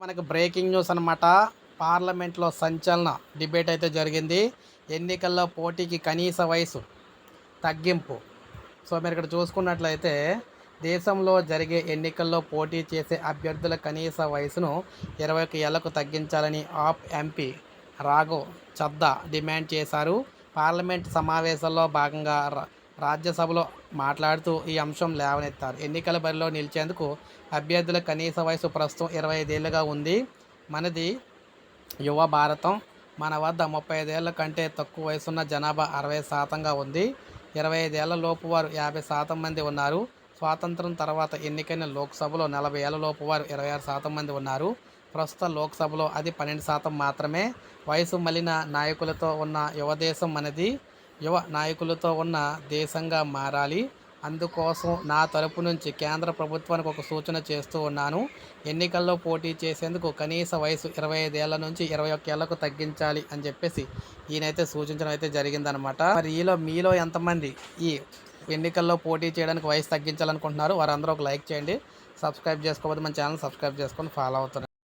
మనకు breaking news అనమాట పార్లమెంట్లో సంచలన డిబేట్ అయితే జరిగింది. ఎన్నికల్లో పోటీకి కనీస వయసు తగ్గింపు. సో మీరు ఇక్కడ చూసుకున్నట్లయితే దేశంలో జరిగే ఎన్నికల్లో పోటీ చేసే అభ్యర్థుల కనీస వయసును ఇరవై ఒక ఏళ్ళకు తగ్గించాలని ఆప్ ఎంపీ రాఘవ్ చద్దా డిమాండ్ చేశారు. పార్లమెంట్ సమావేశాల్లో భాగంగా రాజ్యసభలో మాట్లాడుతూ ఈ అంశం లేవనెత్తారు. ఎన్నికల బరిలో నిలిచేందుకు అభ్యర్థుల కనీస వయసు ప్రస్తుతం ఇరవై ఐదేళ్ళుగా ఉంది. మనది యువ భారతం. మన వద్ద ముప్పై ఐదేళ్ళ కంటే తక్కువ వయసున్న జనాభా అరవై శాతంగా ఉంది. ఇరవై ఐదేళ్ళ లోపు వారు యాభై శాతం మంది ఉన్నారు. స్వాతంత్రం తర్వాత ఎన్నికైన లోక్సభలో నలభై ఏళ్ళ లోపు వారు ఇరవై ఆరు శాతం మంది ఉన్నారు. ప్రస్తుత లోక్సభలో అది పన్నెండు శాతం మాత్రమే. వయసు మలిన నాయకులతో ఉన్న యువదేశం మనది. యువ నాయకులతో ఉన్న దేశంగా మారాలి. అందుకోసం నా తరపు నుంచి కేంద్ర ప్రభుత్వానికి ఒక సూచన చేస్తూ ఉన్నాను. ఎన్నికల్లో పోటీ చేసేందుకు కనీస వయసు ఇరవై ఐదేళ్ళ నుంచి ఇరవై ఒక్క ఏళ్ళకు తగ్గించాలి అని చెప్పేసి ఈయనైతే సూచించడం అయితే జరిగిందనమాట మరి ఈలో మీలో ఎంతమంది ఈ ఎన్నికల్లో పోటీ చేయడానికి వయసు తగ్గించాలనుకుంటున్నారు? వారందరూ ఒక లైక్ చేయండి. సబ్స్క్రైబ్ చేసుకోకపోతే మన ఛానల్ సబ్స్క్రైబ్ చేసుకొని ఫాలో అవుతున్నారు